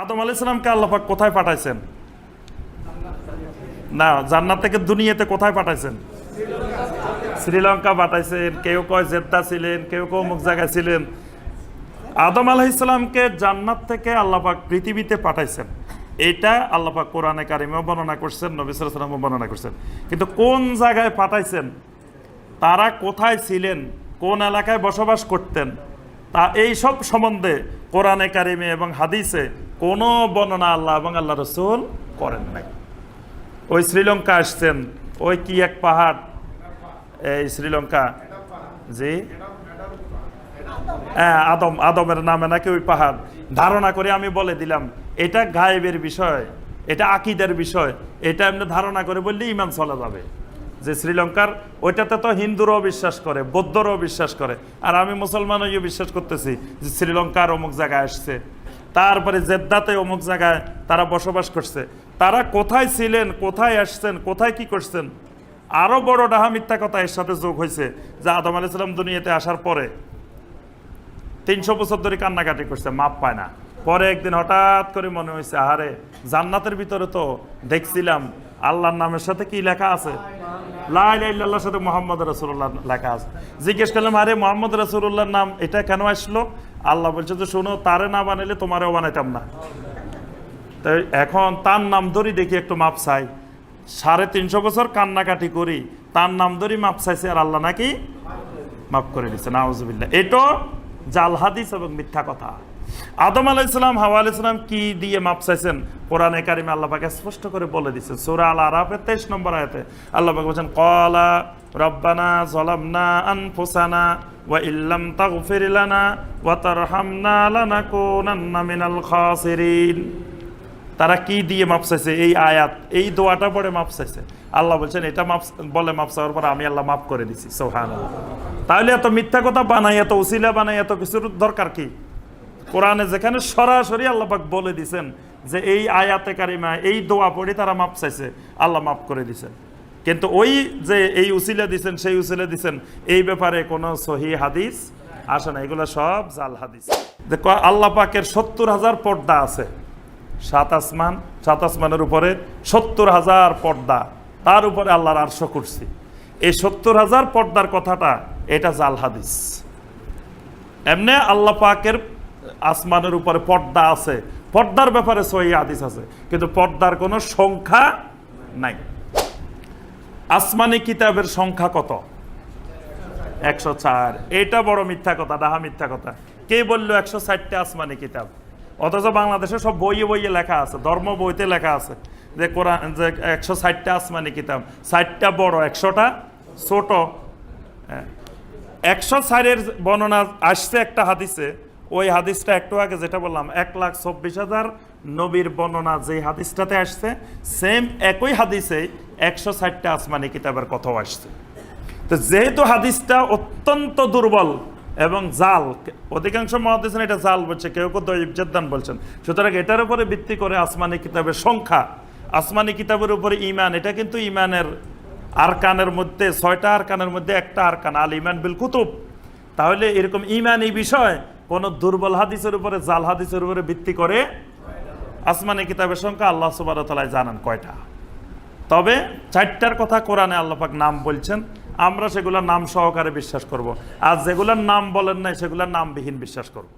আদম আলি সালামকে আল্লাপাক কোথায় পাঠাইছেন? না, জান্নাত থেকে দুনিয়াতে কোথায় পাঠাইছেন? শ্রীলঙ্কা পাঠাইছেন, কেউ কয় জেদ্দা ছিলেন, কেউ কেউ অমুক জায়গায় ছিলেন। আদম আলাইসালামকে জান্নাত থেকে আল্লাপাক পৃথিবীতে পাঠাইছেন। এটা আল্লাপাক কোরআনে কারিমেও বর্ণনা করছেন, নবী সালামও বর্ণনা করছেন। কিন্তু কোন জায়গায় পাঠাইছেন? তারা কোথায় ছিলেন? কোন এলাকায় বসবাস করতেন? তা এই সব সম্বন্ধে কোরআনে কারিমে এবং হাদিসে কোনো বর্ণনা আল্লাহ এবং আল্লাহ রসুল করেন নাই। ওই শ্রীলঙ্কা আসছেন, ওই কি এক পাহাড়? এই শ্রীলঙ্কা। জি? হ্যাঁ আদম, আদমের নামে নাকি ওই পাহাড়? ধারণা করে আমি বলে দিলাম, এটা গায়েবের বিষয়, এটা আকিদের বিষয়, এটা এমনি ধারণা করে বললে ইমান চলে যাবে। যে শ্রীলঙ্কার, ওইটাতে তো হিন্দুরাও বিশ্বাস করে, বৌদ্ধরাও বিশ্বাস করে। আর আমি মুসলমানও বিশ্বাস করতেছি যে শ্রীলঙ্কার অমুক জায়গায় আসছে। তারপরে জেদ্দাতে অমুক জায়গায় তারা বসবাস করছে। তারা কোথায় ছিলেন, কোথায় আসছেন, কোথায় কি করছেন? আরও বড় ডাহা মিথ্যা কথা এর সাথে যোগ হয়েছে যে আদম আলাইসালাম দুনিয়াতে আসার পরে তিনশো বছর ধরে কান্নাকাটি করছে, মাপ পায় না। পরে একদিন হঠাৎ করে মনে হয়েছে, আহারে, জান্নাতের ভিতরে তো দেখছিলাম আল্লাহর নামের সাথে কি লেখা আছে? লাইল্লাহর সাথে মোহাম্মদ রসুল্লাহ লেখা আছে। জিজ্ঞেস করলাম, আরে, মোহাম্মদ রসুল্লাহর নাম এটা কেন আসলো? আল্লাহ বলছে যে, শোনো, তারে না বানাইলে তোমারেও বানাইতাম না। তাই এখন তার নাম ধরি দেখি একটু মাপ চাই। সাড়ে তিনশো বছর কান্নাকাটি করি, তার নাম ধরি মাপ চাইছে আর আল্লাহ নাকি মাফ করে দিচ্ছে না এটা জাল হাদিস এবং মিথ্যা কথা। আদম আলাইসালাম হাওয়া আলাইসালাম কি দিয়ে মাপ চাইছেন? কোরআনে কারিমে আল্লাহ পাকে স্পষ্ট করে বলে দিচ্ছেন সুরা আল আরাফের তেইশ নম্বর আয়াতে আল্লাহ পাক বলছেন কলা রব্বানা জলামনা আনফুসানা ওয়া ইল্লাম ওয়া তারহামনা মিনাল খাসিরিন। তারা কি দিয়ে মাপ এই আয়াত, এই দোয়াটা পড়ে মাপ চাইছে। আল্লাহ বলছেন, এটা মাপ বলে মাপ পর আমি আল্লাহ মাফ করে দিছি সোহান তাহলে এত মিথ্যা কথা বানাই, এত উসিলা বানাই, এত কিছুর দরকার কি? কোরআনে যেখানে সরাসরি আল্লাহ পাক বলে দিছেন যে এই আয়াতে কারিমা, এই দোয়া পড়ে তারা মাপ চাইছে, আল্লাহ মাফ করে দিছেন। কিন্তু ওই যে এই উসিলা দিছেন, সেই উসিলা দিছেন, এই ব্যাপারে কোনো সহি হাদিস আসে না। এগুলো সব জাল হাদিস। দেখো, আল্লাহ পাকের সত্তর হাজার পর্দা আছে। সাত আসমান, সাত আসমানের উপরে সত্তর হাজার পর্দা। তার উপরে আল্লাহর আরশ করছি এই সত্তর হাজার পর্দার কথাটা, এটা জাল হাদিস। এমনি আল্লাহ পাকের আসমানের উপরে পর্দা আছে। পর্দার ব্যাপারে সহি হাদিস আছে। কিন্তু পর্দার কোনো সংখ্যা নাই। আসমানি কিতাবের সংখ্যা কত? একশো চার। এটা বড় মিথ্যা কথা ডাহা মিথ্যা কথা। কে বলল একশো ষাটটা আসমানি কিতাব? অথচ বাংলাদেশে সব বইয়ে বইয়ে লেখা আছে, ধর্ম বইতে লেখা আছে যে কোরআন, যে একশো ষাটটা আসমানি কিতাব। ষাটটা বড়, একশোটা ছোট। হ্যাঁ। একশো চারের বর্ণনা আসছে একটা হাদিসে ওই হাদিসটা একটু আগে যেটা বললাম, এক লাখ চব্বিশ হাজার নবীর বর্ণনা যে হাদিসটাতে আসছে সেম একই হাদিসে একশো ষাটটা আসমানি কিতাবের কথাও আসছে। তো যেহেতু হাদিসটা অত্যন্ত দুর্বল এবং জাল, অধিকাংশ মহাদিসন এটা জাল বলছে, কেউ কেউ দৈব জেদ্দান বলছেন। সুতরাং এটার উপরে ভিত্তি করে আসমানি কিতাবের সংখ্যা, আসমানি কিতাবের উপরে ইমান এটা কিন্তু ইমানের আরকানের মধ্যে, ছয়টা আরকানের মধ্যে একটা আরকান আল ইমান বিল কুতুব। তাহলে এরকম ইমান বিষয় কোন দুর্বল হাদিসের উপরে, জাল হাদিসের উপরে ভিত্তি করে আসমানি কিতাবের সংখ্যা আল্লাহ সুবাহ তালায় জানান কয়টা তবে চারটার কথা কোরআনে আল্লাপাক নাম বলছেন, আমরা সেগুলোর নাম সহকারে বিশ্বাস করব। আর যেগুলোর নাম বলেন নাই, সেগুলোর নামবিহীন বিশ্বাস করব